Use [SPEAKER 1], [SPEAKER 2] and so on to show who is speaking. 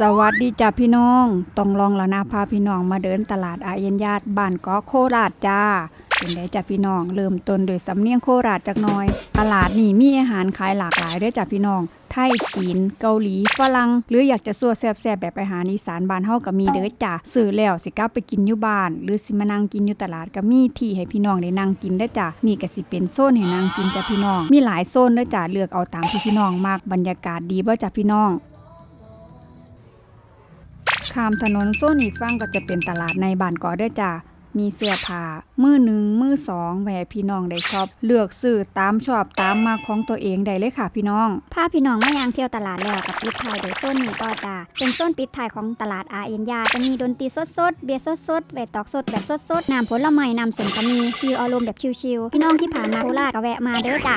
[SPEAKER 1] สวัสดีจ้าพี่น้อง ต้องลองแล้วนะพาพี่น้องมาเดินตลาดอาเยนญาติบ้านกาะโคราชจ้า เป็นไดจ้าพี่น้อง เริ่มต้นโดยสำเนียงโคราชจักน่อย ตลาดนี่มีอาหารขายหลากหลายด้อจ้าพี่น้อง ไทย จีน เกาหลี ฝรั่ง หรืออยากจะซัวแซ่บๆแบบอาหารอีสานบ้านเฮาก็มีเด้อจ้าซื้อแล้วสิกลับไปกินอยู่บ้าน หรือสิมานั่งกินอยู่ตลาดก็มีที่ให้พี่น้องได้นั่งกินได้จ้านี่ก็สิเป็นโซนให้นั่งกินจ้าพี่น้อง มีหลายโซนเด้อจ้าเลือกเอาตามที่พี่น้องมากบรรยากาศดีบ่จ้าพี่น้อง ข้ามถนนโซนอีกฝั่งก็จะเป็นตลาดในบ้านเกอได้จ้ามีเสื้อผ้ามือหนึ่งมือสองแหวพี่น้องได้ชอบ เลือกซื้อตามชอบตามมาของตัวเองได้เลยค่ะพี่น้อง
[SPEAKER 2] พาพี่น้องมายางเที่ยวตลาดแล้วกับปิดท้ายโดยโซนนี้ต่อจ้าเป็นโซนปิดท้ายของตลาดอาเอ็นยาจะมีดนตรีสดๆเบียร์สดๆเวทตอกสดแบบสดๆน้ำผลไม้น้ำสมก็มีฟิลอารมณ์แบบชิลๆพี่น้องที่ผ่านมาโคราชก็แวะมาเด้อจ้า